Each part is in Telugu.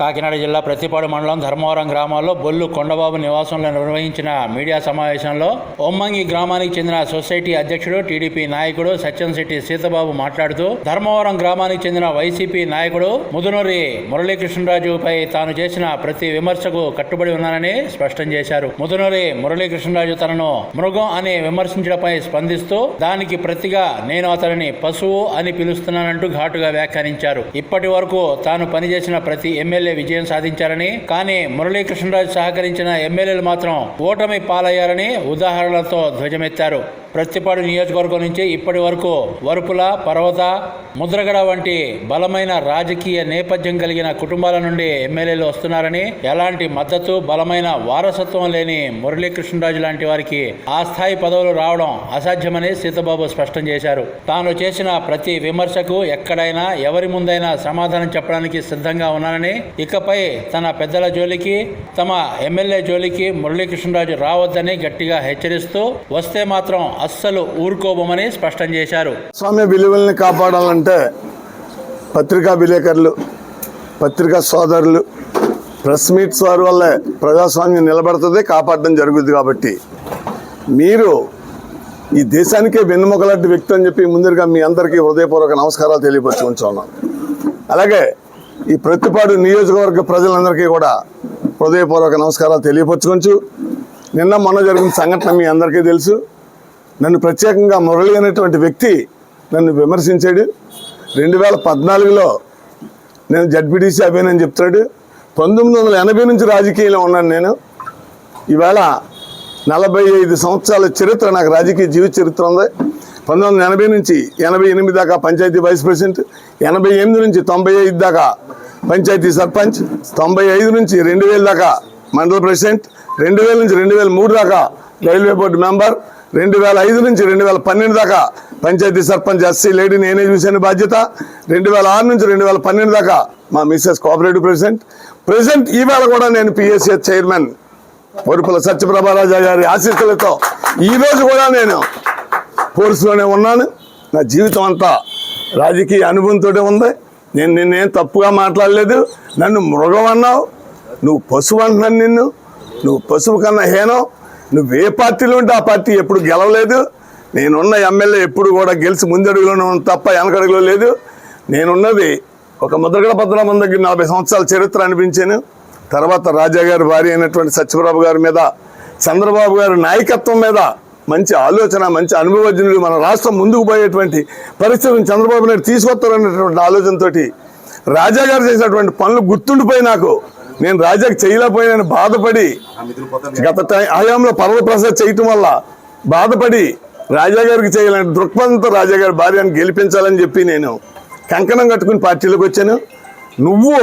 కాకినాడ జిల్లా ప్రతిపాడు మండలం ధర్మవరం గ్రామాల్లో బొల్లు కొండబాబు నివాసంలో నిర్వహించిన మీడియా సమావేశంలో ఒమ్మంగి గ్రామానికి చెందిన సొసైటీ అధ్యక్షుడు టీడీపీ నాయకుడు సత్యంశెట్టి సీతబాబు మాట్లాడుతూ ధర్మవరం గ్రామానికి చెందిన వైసీపీ నాయకుడు ముదునూరి మురళీకృష్ణరాజుపై తాను చేసిన ప్రతి విమర్శకు కట్టుబడి ఉన్నానని స్పష్టం చేశారు. ముదునూరి మురళీకృష్ణరాజు తనను మృగం అని విమర్శించడంపై స్పందిస్తూ దానికి ప్రతిగా నేను అతనిని పశువు అని పిలుస్తున్నానంటూ ఘాటుగా వ్యాఖ్యానించారు. ఇప్పటి వరకు తాను పనిచేసిన ప్రతి ఎమ్మెల్యే విజయం సాధించారని కానీ మురళీకృష్ణరాజు సహకరించిన ఎమ్మెల్యేలు మాత్రం ఓటమి పాలయ్యారని ఉదాహరణలతో ధ్వజమెత్తారు. ప్రత్తిపాడు నియోజకవర్గం నుంచి ఇప్పటి వరకు వరుపుల పర్వత ముద్రగడ వంటి బలమైన రాజకీయ నేపథ్యం కలిగిన కుటుంబాల నుండి ఎమ్మెల్యేలు వస్తున్నారని ఎలాంటి మద్దతు బలమైన వారసత్వం లేని మురళీకృష్ణరాజు లాంటి వారికి ఆ స్థాయి పదవులు రావడం అసాధ్యమని సీతబాబు స్పష్టం చేశారు. తాను చేసిన ప్రతి విమర్శకు ఎక్కడైనా ఎవరి ముందైనా సమాధానం చెప్పడానికి సిద్ధంగా ఉన్నానని ఇకపై తన పెద్దల జోలికి తమ ఎమ్మెల్యే జోలికి మురళీకృష్ణరాజు రావద్దని గట్టిగా హెచ్చరిస్తూ వస్తే మాత్రం అస్సలు ఊరుకోబోమని స్పష్టం చేశారు. స్వామ్య విలువల్ని కాపాడాలంటే పత్రికా విలేకరులు పత్రికా సోదరులు ప్రెస్ మీట్స్ వారి వల్లే ప్రజాస్వామ్యం నిలబడుతుంది కాపాడడం జరుగుతుంది కాబట్టి. మీరు ఈ దేశానికే వెన్నుముకలాంటి వ్యక్తి అని చెప్పి ముందుగా మీ అందరికీ హృదయపూర్వక నమస్కారాలు తెలియపరచుకుంటున్నాం అలాగే ఈ ప్రతిపాడు నియోజకవర్గ ప్రజలందరికీ కూడా హృదయపూర్వక నమస్కారాలు తెలియపరచుకోవచ్చు నిన్న మొన్న జరిగిన సంఘటన మీ అందరికీ తెలుసు. నన్ను ప్రత్యేకంగా మురళి అనేటువంటి వ్యక్తి నన్ను విమర్శించాడు. రెండు వేల పద్నాలుగులో నేను జడ్పీటీసీ అభినని చెప్తాడు పంతొమ్మిది వందల ఎనభై నుంచి రాజకీయంలో ఉన్నాను నేను. ఈవేళ నలభై ఐదు సంవత్సరాల చరిత్ర నాకు రాజకీయ జీవిత చరిత్ర ఉంది. పంతొమ్మిది వందల ఎనభై నుంచి ఎనభై ఎనిమిది దాకా పంచాయతీ వైస్ ప్రెసిడెంట్ ఎనభై ఎనిమిది నుంచి తొంభై ఐదు దాకా పంచాయతీ సర్పంచ్ తొంభై ఐదు నుంచి రెండు వేల దాకా మండల ప్రెసిడెంట్ రెండు వేల నుంచి రెండు వేల మూడు దాకా రైల్వే బోర్డు మెంబర్ రెండు వేల ఐదు నుంచి రెండు వేల పన్నెండు దాకా పంచాయతీ సర్పంచ్ ఎస్సీ లేడీ నేనే చూశాను బాధ్యత. రెండు వేల ఆరు నుంచి రెండు వేల పన్నెండు దాకా మా మిస్సెస్ కోఆపరేటివ్ ప్రెసిడెంట్. ప్రెసిడెంట్ ఈవేళ కూడా నేను పిఎస్ఎస్ చైర్మన్. పొరుపుల సత్యప్రభారాజా గారి ఆశీస్సులతో ఈ రోజు కూడా నేను ఫోర్స్లోనే ఉన్నాను. నా జీవితం అంతా రాజకీయ అనుభవంతో ఉంది. నేను నిన్నేం తప్పుగా మాట్లాడలేదు. నన్ను మృగం అన్నావు. నువ్వు పశువు అంటున్నాను నిన్ను. నువ్వు పశువు కన్నా హేనం. నువ్వు ఏ పార్టీలో ఉంటే ఆ పార్టీ ఎప్పుడు గెలవలేదు. నేనున్న ఎమ్మెల్యే ఎప్పుడు కూడా గెలిచి ముందడుగులోనే తప్ప వెనకడుగులో లేదు. నేనున్నది ఒక ముద్రగడ పద్మనాభం దగ్గర నలభై సంవత్సరాల చరిత్ర అనిపించాను. తర్వాత రాజా గారి భార్య అయినటువంటి సత్యప్రభు గారి మీద చంద్రబాబు గారి నాయకత్వం మీద మంచి ఆలోచన మంచి అనుభవజ్ఞులు మన రాష్ట్రం ముందుకు పోయేటువంటి పరిస్థితిని చంద్రబాబు నాయుడు తీసుకొస్తారనేటువంటి ఆలోచనతోటి రాజా గారు చేసినటువంటి పనులు గుర్తుండిపోయి నాకు. నేను రాజాకి చేయలేకపోయినని బాధపడి గత హయాంలో పర్వ ప్రసాద్ చేయటం వల్ల బాధపడి రాజా గారికి చేయాలంటే దృక్పథంతో రాజా గారి భార్యను గెలిపించాలని చెప్పి నేను కంకణం కట్టుకుని పార్టీలోకి వచ్చాను. నువ్వు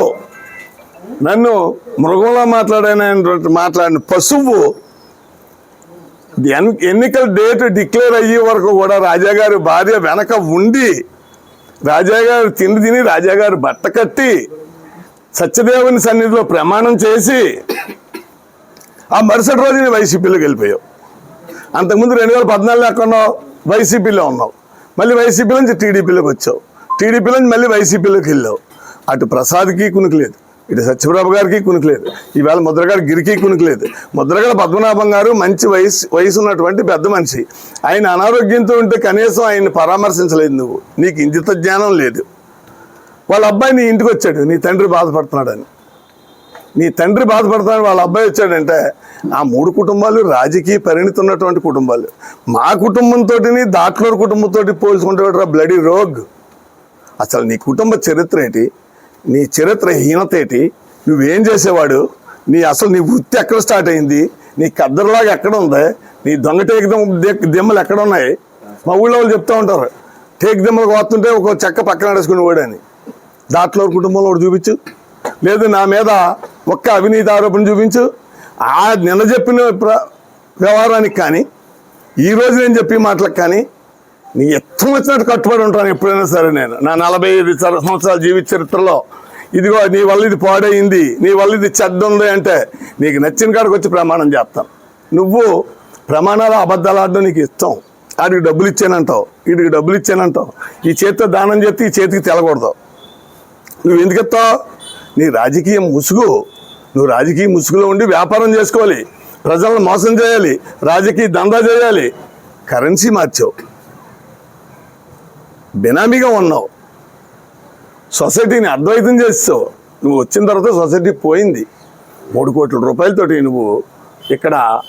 నన్ను మృగంలా మాట్లాడిన మాట్లాడిన పశువు ఎన్- ఎన్నికల డేట్ డిక్లేర్ అయ్యే వరకు కూడా రాజాగారి భార్య వెనక ఉండి రాజాగారు తిండి తిని రాజాగారు బట్ట కట్టి సత్యదేవుని సన్నిధిలో ప్రమాణం చేసి ఆ మరుసటి రోజు నేను వైసీపీలోకి వెళ్ళిపోయావు. అంతకుముందు రెండు వేల పద్నాలుగులో లేకుండా వైసీపీలో ఉన్నావు. మళ్ళీ వైసీపీ నుంచి టీడీపీలోకి వచ్చావు. టీడీపీ నుంచి మళ్ళీ వైసీపీలోకి వెళ్ళావు. అటు ప్రసాద్కి కునుకులేదు ఇటు సత్యప్రభ గారికి కునుకులేదు ఈవేళ ముద్రగడ గిరికి కునుకులేదు ముద్రగడ పద్మనాభం గారు మంచి వయసు వయసు ఉన్నటువంటి పెద్ద మనిషి. ఆయన అనారోగ్యంతో ఉంటే కనీసం ఆయన్ని పరామర్శించలేదు నువ్వు. నీకు ఇంజిత జ్ఞానం లేదు. వాళ్ళ అబ్బాయి నీ ఇంటికి వచ్చాడు నీ తండ్రి బాధపడుతున్నాడని. నీ తండ్రి బాధపడతాను వాళ్ళ అబ్బాయి వచ్చాడంటే ఆ మూడు కుటుంబాలు రాజకీయ పరిణితి ఉన్నటువంటి కుటుంబాలు. మా కుటుంబంతో దాట్లూరు కుటుంబంతో పోల్చుకుంటే బ్లడీ రోగ్ అసలు నీ కుటుంబ చరిత్ర ఏంటి? నీ చరిత్ర హీనత ఏంటి? నువ్వేం చేసేవాడు? నీ అసలు నీ వృత్తి ఎక్కడ స్టార్ట్ అయింది? నీ కద్దరులాగా ఎక్కడ ఉంది? నీ దొంగ టేక్ దిమ్మలు ఎక్కడ ఉన్నాయి? మా ఊళ్ళో వాళ్ళు చెప్తూ ఉంటారు. టేక్ దిమ్మలు కోస్తుంటే ఒక చెక్క పక్కన నడుచుకుని వాడని దాంట్లో కుటుంబంలో ఒకటి చూపించు. లేదు నా మీద ఒక్క అవినీతి ఆరోపణ చూపించు. ఆ నిన్న చెప్పిన ప్ర వ్యవహారానికి కానీ ఈ రోజు నేను చెప్పి మాటలకు కానీ నీ ఎత్తం వచ్చినట్టు కట్టుబడి ఉంటాను ఎప్పుడైనా సరే నేను. నా నలభై ఐదు సంవత్సరాల జీవిత చరిత్రలో ఇదిగో నీ వల్ల ఇది పాడైంది నీ వల్ల ఇది చెడ్డ ఉంది అంటే నీకు నచ్చిన కాడికి వచ్చి ప్రమాణం చేస్తాను. నువ్వు ప్రమాణాలు అబద్ధాలు ఆడడం నీకు ఇష్టం. ఆడికి డబ్బులు ఇచ్చానంటావు వీడికి డబ్బులు ఇచ్చానంటావు. ఈ చేతితో దానం చేస్తే ఈ చేతికి తెలకూడదు. నువ్వు ఎందుకు ఎత్తావు నీ రాజకీయం ముసుగు. నువ్వు రాజకీయ ముసుగులో ఉండి వ్యాపారం చేసుకోవాలి. ప్రజలను మోసం చేయాలి. రాజకీయ దందా చేయాలి. కరెన్సీ మార్చావు. బినామీగా ఉన్నావు. సొసైటీని అద్వైతం చేస్తావు. నువ్వు వచ్చిన తర్వాత సొసైటీ పోయింది. మూడు కోట్ల రూపాయలతోటి నువ్వు ఇక్కడ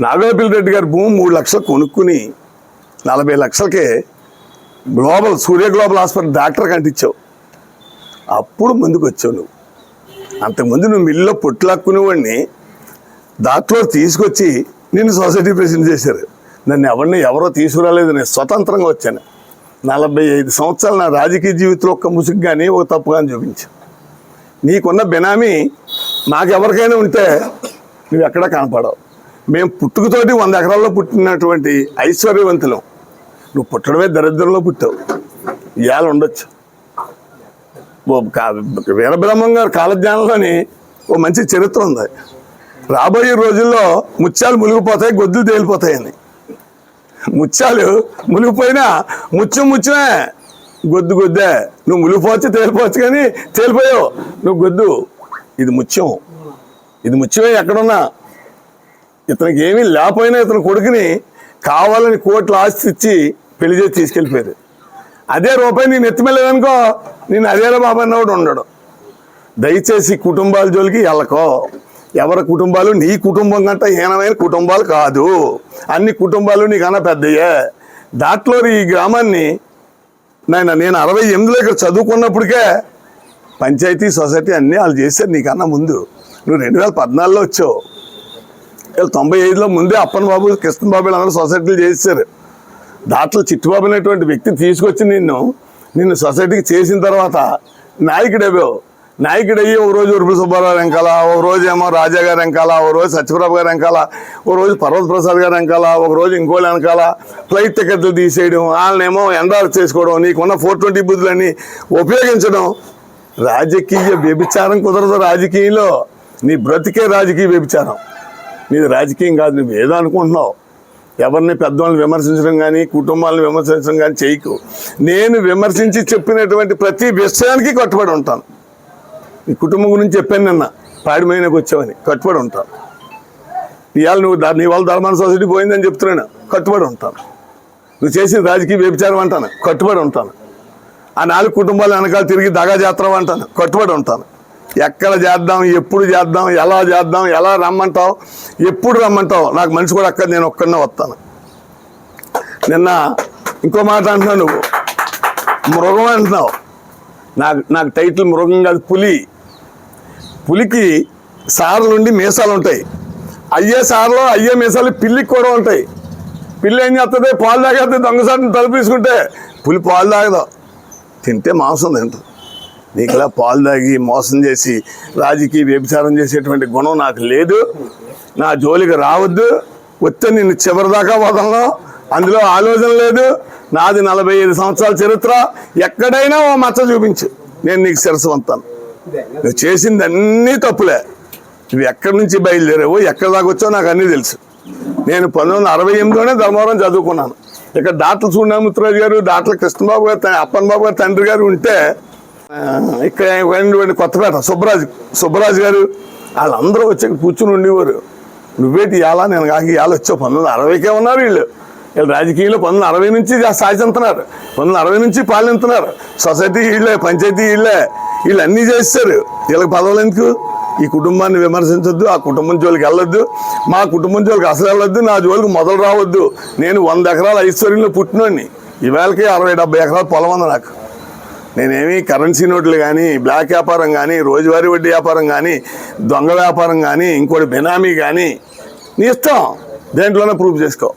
నాగోపిల్ రెడ్డి గారి భూమి మూడు లక్షలు కొనుక్కుని నలభై లక్షలకే global Surya global hospital doctor కంటించావు అప్పుడు ముందుకు వచ్చావు నువ్వు. అంతకుముందు నువ్వు మిల్లులో పొట్లాక్కునేవాడిని దాంట్లో తీసుకొచ్చి నిన్ను సొసైటీ ప్రెసిడెంట్ చేశారు. నన్ను ఎవరిని ఎవరో తీసుకురాలేదు నేను స్వతంత్రంగా వచ్చాను. నలభై ఐదు సంవత్సరాలు నా రాజకీయ జీవితంలో ఒక్క ముసుగు కానీ ఒక తప్పు కానీ చూపించాను నీకున్న బెనామీ నాకెవరికైనా ఉంటే నువ్వు ఎక్కడా కనపడవు. మేము పుట్టుకతోటి వంద ఎకరాల్లో పుట్టినటువంటి ఐశ్వర్యవంతులం. నువ్వు పుట్టడమే దరిద్రంలో పుట్టావు. ఇవాళ ఉండొచ్చు. వీరబ్రహ్మం గారు కాలజ్ఞానంలోని ఓ మంచి చరిత్ర ఉంది. రాబోయే రోజుల్లో ముత్యాలు మునిగిపోతాయి గొద్దులు తేలిపోతాయని. ముత్యాలు మునిగిపోయినా ముత్యం ముచ్చమే గొద్దు గొద్దే నువ్వు మునిగిపోవచ్చు తేలిపోవచ్చు కానీ తేలిపోయావు. నువ్వు గొద్దు ఇది ముత్యం ఇది ముత్యమే ఎక్కడున్నా. ఇతనికి ఏమీ లేకపోయినా ఇతని కొడుకుని కావాలని కోట్ల ఆస్తి ఇచ్చి పెళ్ళి చేసి తీసుకెళ్ళిపోయారు. అదే రూపాయి నేను ఎత్తిమెళ్ళదనుకో నేను అదేరా బాబా అన్నవాడు ఉండడు. దయచేసి కుటుంబాల జోలికి వెళ్ళకో. ఎవరి కుటుంబాలు నీ కుటుంబం కంటే హీనమైన కుటుంబాలు కాదు. అన్ని కుటుంబాలు నీకన్నా పెద్దయే. దాంట్లో ఈ గ్రామాన్ని నాయన నేను అరవై ఎనిమిదిలో ఇక్కడ చదువుకున్నప్పటికే పంచాయతీ సొసైటీ అన్నీ వాళ్ళు చేశారు నీకన్నా ముందు. నువ్వు రెండు వేల పద్నాలుగులో వచ్చావు. వీళ్ళు తొంభై ఐదులో ముందే అప్పన్ బాబు కృష్ణ బాబు వీళ్ళందరూ సొసైటీలు చేశారు. దాంట్లో చిట్టుబాబు అనేటువంటి వ్యక్తి తీసుకొచ్చి నిన్ను నిన్ను సొసైటీకి చేసిన తర్వాత నాయకుడేవో? నాయకుడయ్యి ఒక రోజు ఉరుపుల సుబ్బారావు వెంకాల ఒక రోజు ఏమో రాజా గారు వెంకాల ఒక రోజు సత్యప్రభ గారు వెంకాల ఒక రోజు పర్వత ప్రసాద్ గారు వెంకాల ఒక రోజు ఇంకోళ్ళు వెనకాల ఫ్లైట్ టికెట్లు తీసేయడం వాళ్ళనేమో ఎండార్ చేసుకోవడం నీకున్న ఫోర్ ట్వంటీ బుద్ధులన్నీ ఉపయోగించడం. రాజకీయ వ్యభిచారం కుదరదు రాజకీయంలో. నీ బ్రతికే రాజకీయ వ్యభిచారం. నీది రాజకీయం కాదు నువ్వు ఏదో అనుకుంటున్నావు. ఎవరిని పెద్దవాళ్ళని విమర్శించడం కానీ కుటుంబాలను విమర్శించడం కానీ చేయకు. నేను విమర్శించి చెప్పినటువంటి ప్రతి విషయానికి కట్టుబడి ఉంటాను. నీ కుటుంబం గురించి చెప్పాను నిన్న. పాడిమైనకు వచ్చావని కట్టుబడి ఉంటాను. ఇవాళ నువ్వు నీ వాళ్ళ ధర్మాన సొసైటీ పోయిందని చెప్తున్నాను. కట్టుబడి ఉంటాను. నువ్వు చేసిన రాజకీయ వ్యభిచారం అంటాను. కట్టుబడి ఉంటాను. ఆ నాలుగు కుటుంబాల వెనకాల తిరిగి దగా చేస్తాం అంటాను. కట్టుబడి ఉంటాను. ఎక్కడ చేద్దాం ఎప్పుడు చేద్దాం ఎలా చేద్దాం ఎలా రమ్మంటావు ఎప్పుడు రమ్మంటావు? నాకు మనిషి కూడా అక్కడ నేను ఒక్కడనే వస్తాను. నిన్న ఇంకో మాట అంటున్నావు నువ్వు. మృగం అంటున్నావు. నాకు నాకు టైటిల్ మృగం కాదు పులి. పులికి సార్లు ఉండి మీసాలు ఉంటాయి. అయ్యే సార్లు అయ్యే మీసాలు పిల్లికి కూడా ఉంటాయి. పిల్లి ఏం చేస్తుంది పాలు తాగేస్తే దొంగసాటిని తలుపు తీసుకుంటే పులి పాలు తాగదు. తింటే మాంసం తింటుంది. నీకు ఇలా పాలు తాగి మోసం చేసి రాజకీయ వ్యభిచారం చేసేటువంటి గుణం నాకు లేదు. నా జోలికి రావద్దు. వస్తే నిన్ను చివరిదాకా వదలను. అందులో ఆలోచన లేదు. నాది నలభై ఐదు సంవత్సరాల చరిత్ర. ఎక్కడైనా ఓ మచ్చ చూపించు. నేను నీకు శిరసు వంతాను నువ్వు చేసింది అన్నీ తప్పులే. నువ్వు ఎక్కడి నుంచి బయలుదేరావు ఎక్కడ దాకా వచ్చావు నాకు అన్నీ తెలుసు. నేను పంతొమ్మిది వందల అరవై ఎనిమిదిలోనే ధర్మవరం చదువుకున్నాను. ఇక్కడ డాక్టర్ సూర్యనామూర్తిరాజు గారు డాక్టర్ కృష్ణబాబు గారు అప్పన్ బాబు గారు తండ్రి గారు ఉంటే ఇక్కడ ఉన్నటువంటి కొత్తపేట. సుబ్బరాజ్ సుబ్బరాజ్ గారు వాళ్ళందరూ వచ్చి కూర్చుని ఉండేవారు. నువ్వేటి ఇవాళ నేను కాక ఇవాళ వచ్చావు పంతొమ్మిది అరవైకే ఉన్నారు వీళ్ళు. వీళ్ళు రాజకీయంలో పంతొమ్మిది అరవై నుంచి సాధించుతున్నారు పంతొమ్మిది అరవై నుంచి పాలింతున్నారు సొసైటీ వీళ్ళే పంచాయతీ వీళ్ళే. వీళ్ళు అన్నీ చేస్తారు. వీళ్ళకి పదవులు ఎందుకు? ఈ కుటుంబాన్ని విమర్శించొద్దు ఆ కుటుంబం జోలికి వెళ్ళొద్దు. మా కుటుంబం జోలికి అసలు వెళ్ళొద్దు నా జోలికి మొదలు రావద్దు. నేను వంద ఎకరాల ఐశ్వర్యంలో పుట్టినోడిని. ఈవేళకి అరవై డెబ్బై ఎకరాల పొలం ఉంది నాకు. నేనేమి కరెన్సీ నోట్లు కానీ బ్లాక్ వ్యాపారం కానీ రోజువారీ వడ్డీ వ్యాపారం కానీ దొంగ వ్యాపారం కానీ ఇంకోటి బెనామీ కానీ నీ ఇష్టం. దేంట్లోనే ప్రూఫ్ చేసుకో.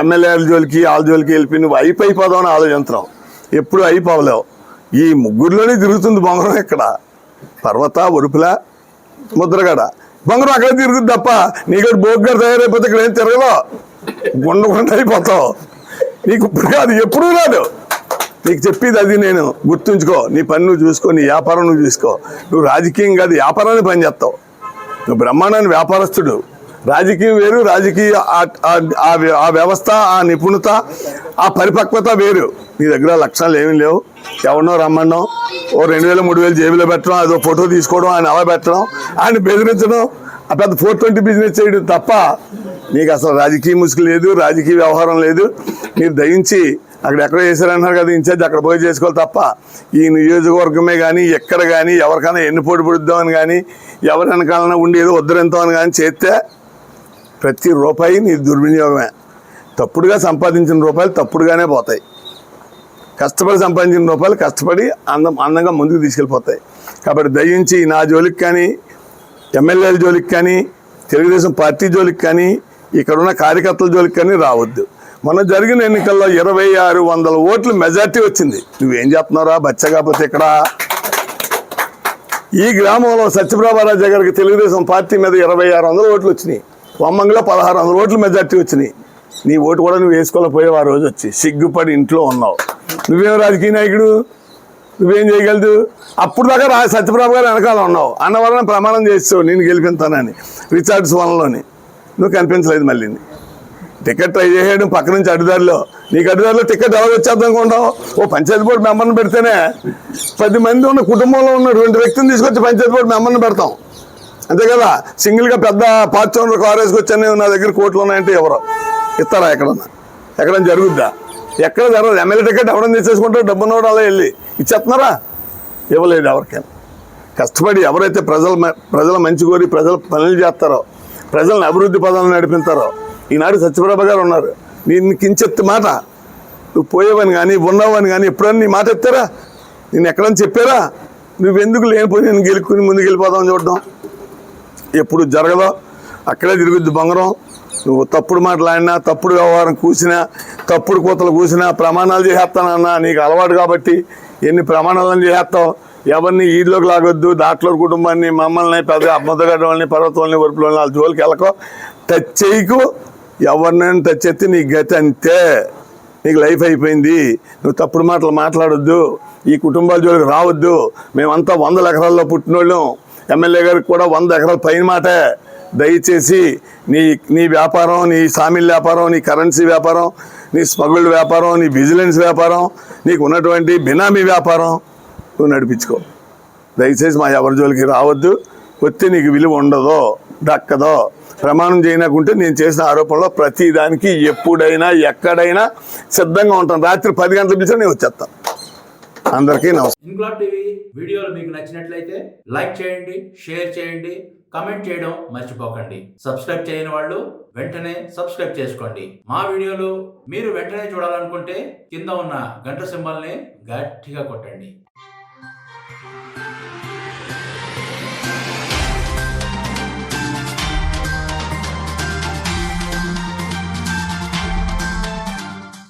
ఎమ్మెల్యేల జోలికి వాళ్ళ జోలికి వెళ్ళి నువ్వు అయిపోయిపోదామని ఆలోచించడం. ఎప్పుడు అయిపోవలేవు. ఈ ముగ్గురులోనే తిరుగుతుంది బొంగరం ఇక్కడ. పర్వత ఉరుపుల ముద్రగడ. బొంగరం అక్కడ తిరుగుతుంది తప్ప నీకు బోగ్గారు తయారైపోతే ఇక్కడ ఏం తిరగలో? గుండ గుండ అయిపోతావు నీకు ఇప్పుడు కాదు ఎప్పుడూ రాదు. నీకు చెప్పేది అది నేను. గుర్తుంచుకో. నీ పని నువ్వు చూసుకో నీ వ్యాపారం నువ్వు చూసుకో. నువ్వు రాజకీయం కాదు వ్యాపారాన్ని పని చేస్తావు. నువ్వు బ్రహ్మాండాన్ని వ్యాపారస్తుడు. రాజకీయం వేరు రాజకీయ ఆ- వ్య- ఆ వ్యవస్థ ఆ నిపుణత ఆ పరిపక్వత వేరు. నీ దగ్గర లక్షణాలు ఏమీ లేవు. ఎవరినో రమ్మడం ఓ రెండు వేల మూడు వేలు జేబులో పెట్టడం అదో ఫోటో తీసుకోవడం ఆయన అలా పెట్టడం ఆయన బెదిరించడం ఆ పెద్ద ఫోర్ ట్వంటీ బిజినెస్ చేయడం తప్ప నీకు అసలు రాజకీయ ముసుగు లేదు రాజకీయ వ్యవహారం లేదు. మీరు దయించి అక్కడ ఎక్కడో చేశారన్నారు కదా ఇన్ఛార్జ్ అక్కడ పోయి చేసుకోవాలి తప్ప. ఈ నియోజకవర్గమే కానీ ఎక్కడ కానీ ఎవరికైనా ఎన్ని పోటీ పడుద్దామని కానీ ఎవరి వెనకాలన్నా ఉండి ఏదో అని కానీ చేస్తే ప్రతి రూపాయి నీ దుర్వినియోగమే. తప్పుడుగా సంపాదించిన రూపాయలు తప్పుడుగానే పోతాయి. కష్టపడి సంపాదించిన రూపాయలు కష్టపడి అందం అందంగా ముందుకు తీసుకెళ్ళిపోతాయి. కాబట్టి దయించి నా జోలికి కానీ ఎమ్మెల్యేల జోలికి కానీ తెలుగుదేశం పార్టీ జోలికి కానీ ఇక్కడున్న కార్యకర్తల జోలికి కానీ రావద్దు. మొన్న జరిగిన ఎన్నికల్లో ఇరవై ఆరు వందల ఓట్లు మెజార్టీ వచ్చింది. నువ్వేం చెప్తున్నారా బచ్చ కాకపోతే ఇక్కడ ఈ గ్రామంలో సత్యప్రభారాజు గారికి తెలుగుదేశం పార్టీ మీద ఇరవై ఆరు వందల ఓట్లు వచ్చినాయి. వమ్మంగిలో పదహారు వందల ఓట్లు మెజార్టీ వచ్చినాయి. నీ ఓటు కూడా నువ్వు వేసుకోలేకపోయావు ఆ రోజు వచ్చి. సిగ్గుపడి ఇంట్లో ఉన్నావు. నువ్వేం రాజకీయ నాయకుడు? నువ్వేం చేయగలదు? అప్పుడు దాకా రా సత్యప్రభ గారు వెనకాల ఉన్నావు. అన్నవరం ప్రమాణం చేస్తావు నేను గెలిపిస్తానని. రిచార్డ్స్ వన్లోని నువ్వు కనిపించలేదు మళ్ళీ. టికెట్ ట్రై చేయడం పక్క నుంచి అడ్డుదారిలో. నీకు అడ్డుదారిలో టికెట్ ఎవరు వచ్చేద్దాం అనుకుంటావు? ఓ పంచాయతీ బోర్డు మెంబర్ని పెడితేనే పది మంది ఉన్న కుటుంబంలో ఉన్న రెండు వ్యక్తిని తీసుకొచ్చి పంచాయతీ బోర్డు మెంబర్ని పెడతాం. అంతే కదా? సింగిల్గా పెద్ద పార్టీ కార్ కారు వేసుకొచ్చాను నా దగ్గర కోట్లు ఉన్నాయంటే ఎవరు? ఇస్తారా ఎక్కడన్నా? ఎక్కడన్నా జరుగుద్దా? ఎక్కడ జరగదు. ఎమ్మెల్యే టికెట్ ఎవరైనా తీసేసుకుంటారు కూడా అలా వెళ్ళి ఇచ్చేస్తున్నారా? ఇవ్వలేదు ఎవరికైనా. కష్టపడి ఎవరైతే ప్రజల మ- ప్రజల మంచి కోరి ప్రజల పనులు చేస్తారో ప్రజలను అభివృద్ధి పదాలను నడిపిస్తారో ఈనాడు సత్యప్రభ గారు ఉన్నారు. నేను కించెత్తి మాట. నువ్వు పోయేవని కానీ ఉన్నావని కానీ ఎప్పుడన్నా నీ మాట ఎత్తారా? నేను ఎక్కడని చెప్పారా? నువ్వెందుకు లేనిపోయి నేను గెలుక్కుని ముందుకు వెళ్ళిపోదామని చూడడం? ఎప్పుడు జరగదో అక్కడే తిరుగుద్ది బంగారం. నువ్వు తప్పుడు మాట్లాడినా తప్పుడు వ్యవహారం కూసినా తప్పుడు కూతలు కూసినా ప్రమాణాలు చేసేస్తానన్నా నీకు అలవాటు కాబట్టి ఎన్ని ప్రమాణాలను చేసేస్తావు? ఎవరిని ఈడ్లోకి లాగొద్దు దాంట్లో కుటుంబాన్ని మమ్మల్ని పెద్ద అమ్మదగడ్డ వాళ్ళని పర్వతాలని వరుపుల వాళ్ళ జోలికి వెళ్ళకో. టచ్ చేయకు. ఎవరినైనా టచ్ ఎత్తి నీ గతి అంతే. నీకు లైఫ్ అయిపోయింది. నువ్వు తప్పుడు మాటలు మాట్లాడొద్దు. ఈ కుటుంబాల జోలికి రావద్దు. మేమంతా వందల ఎకరాల్లో పుట్టినోళ్ళం. ఎమ్మెల్యే గారికి కూడా వంద ఎకరాల పైన మాటే. దయచేసి నీ నీ వ్యాపారం నీ సామిల్ వ్యాపారం నీ కరెన్సీ వ్యాపారం నీ స్మగుల్డ్ వ్యాపారం నీ విజిలెన్స్ వ్యాపారం నీకు ఉన్నటువంటి బినామీ వ్యాపారం నువ్వు నడిపించుకో. దయచేసి మా ఎవరి జోలికి రావద్దు. వచ్చి నీకు విలువ ఉండదో దక్కదో ప్రమాణం చేయనకుంటే నేను చేసిన ఆరోపణలో ప్రతి దానికి ఎప్పుడైనా ఎక్కడైనా సిద్ధంగా ఉంటాను. రాత్రి పది గంటల పిలిచి నేను వచ్చేస్తాను అందరికీ నమస్కారం టీవీ వీడియోలు మీకు నచ్చినట్లయితే లైక్ చేయండి షేర్ చేయండి కమెంట్ చేయడం మర్చిపోకండి. సబ్స్క్రైబ్ చేయని వాళ్ళు వెంటనే సబ్స్క్రైబ్ చేసుకోండి. మా వీడియోలు మీరు వెంటనే చూడాలనుకుంటే కింద ఉన్న గంట సింబల్ని గట్టిగా కొట్టండి.